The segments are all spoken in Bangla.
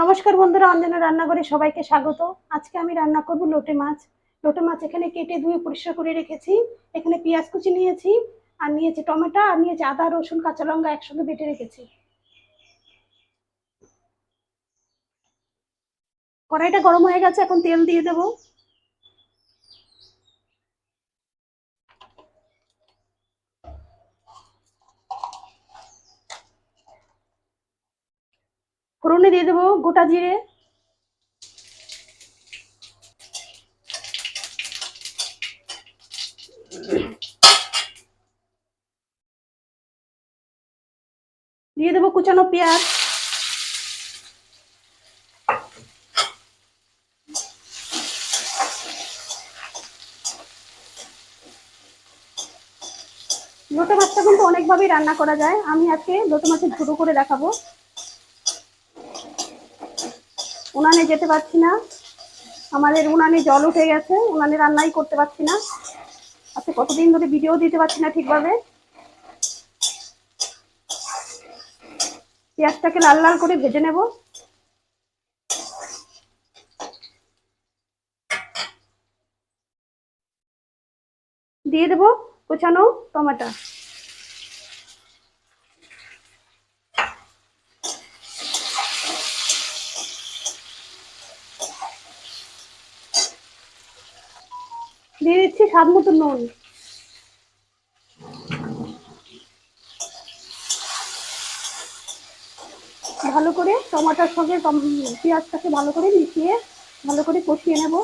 নমস্কার বন্ধুরা, অঞ্জনা রান্নাঘরে সবাইকে স্বাগত। আজকে আমি রান্না করব লোটে মাছ। লোটে মাছ এখানে কেটে ধুয়ে পরিষ্কার করে রেখেছি। এখানে পেঁয়াজ কুচি নিয়েছি, আর নিয়েছি টমেটো, আর নিয়েছি আদা, রসুন, কাঁচা লঙ্কা একসঙ্গে বেটে রেখেছি। কড়াইটা গরম হয়ে গেছে, এখন তেল দিয়ে দেবো। ফোড়নে দিয়ে দেবো গোটা জিরে। দিয়ে দেবো কুচানো পেঁয়াজ। লোটে মাছটা কিন্তু অনেকভাবেই রান্না করা যায়। আমি আজকে লোটে মাছের ঝুড়ো করে দেখাবো। উনানে যেতে পারছি না। আমাদের উনানে জল উঠে গেছে, উনানে রান্নাই করতে পারছি না। আচ্ছা কতদিন ধরে ভিডিও দিতে পারছি না ঠিকভাবে। পেঁয়াজটাকে লাল লাল করে ভেজে নেব। দিয়ে দেবো কুচানো টমেটো। দিয়ে দিচ্ছি স্বাদ মতো নুন। ভালো করে টমাটোর সঙ্গে পেঁয়াজটাকে ভালো করে মিশিয়ে ভালো করে কষিয়ে নেব।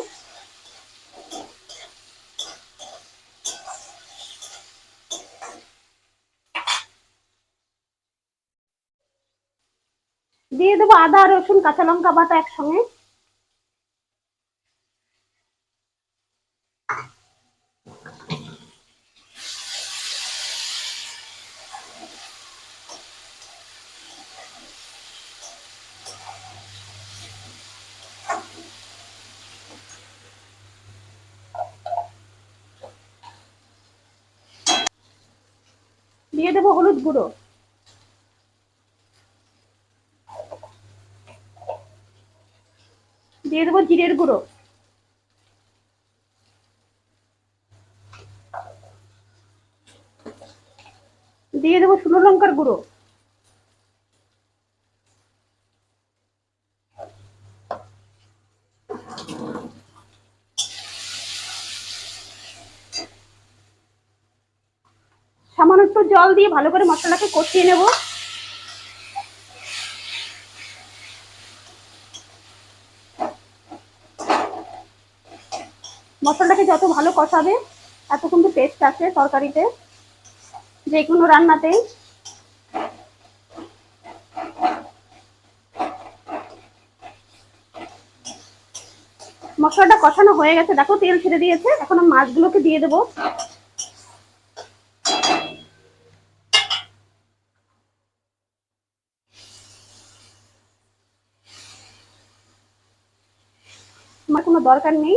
দিয়ে দেবো আদা, রসুন, কাঁচা লঙ্কা বাটা একসঙ্গে। দিয়ে দেবো হলুদ গুঁড়ো। দিয়ে দেবো জিরের গুঁড়ো। দিয়ে দেবো শুনো লঙ্কার গুঁড়ো সামান্য একটু জল দিয়ে ভালো করে মশলাটাকে কষিয়ে নেব। মশলাটাকে যত ভালো কষাবে এত কিন্তু টেস্ট আছে তরকারিতে যে কোনো রান্নাতেই। মশলাটা কষানো হয়ে গেছে। দেখো তেল ছেড়ে দিয়েছে। এখন মাছগুলোকে দিয়ে দেবো। কোনো দরকার নেই।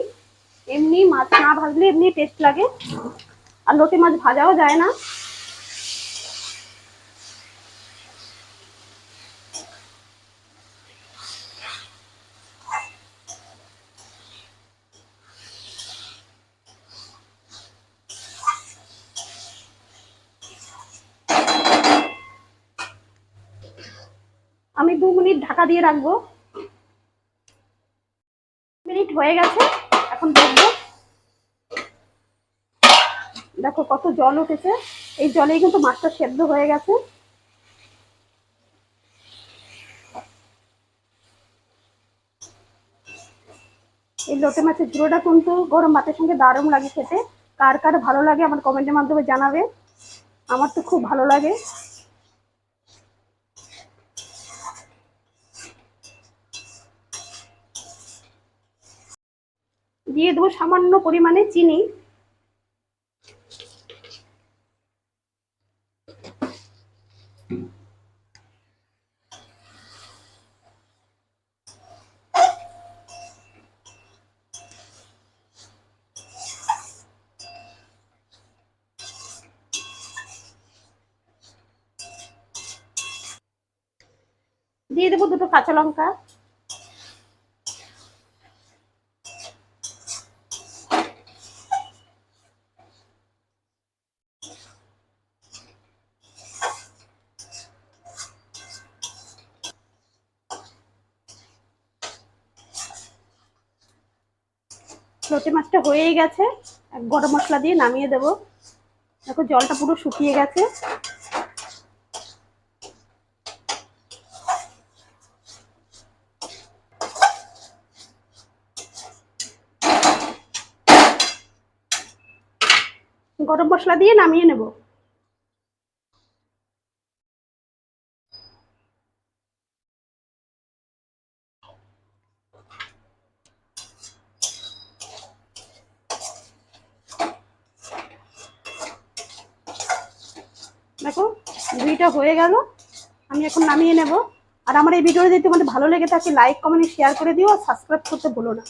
এমনি মাছ না ভাজলে এমনি টেস্ট লাগে। আর লোটে মাছ ভাজাও যায় না। আমি দু মিনিট ঢাকা দিয়ে রাখব। মিনিট হয়ে গেছে। এখন দেখব। দেখো কত জল উঠেছে। এই জলেই কিন্তু মাছটা সেদ্ধ হয়ে গেছে। এই লোটে মাছের ঝুড়োটা কিন্তু গরম ভাতের সঙ্গে দারুণ লাগে খেতে। কার কার ভালো লাগে আমার কমেন্টের মাধ্যমে জানাবে। আমার তো খুব ভালো লাগে। দিয়ে দেবো সামান্য পরিমাণে চিনি। দিয়ে দেবো দুটো কাঁচা লঙ্কা। লোটে মাছটা হয়েই গেছে। গরম মশলা দিয়ে নামিয়ে দেব। দেখো জলটা পুরো শুকিয়ে গেছে। গরম মশলা দিয়ে নামিয়ে নেব। দেখো, দুইটা হয়ে গেল। আমি এখন নামিয়ে নেব। আর আমার এই ভিডিওটা যদি তোমাদের ভালো লেগে থাকে লাইক কমেন্ট শেয়ার করে দিও। আর সাবস্ক্রাইব করতে ভুলো না।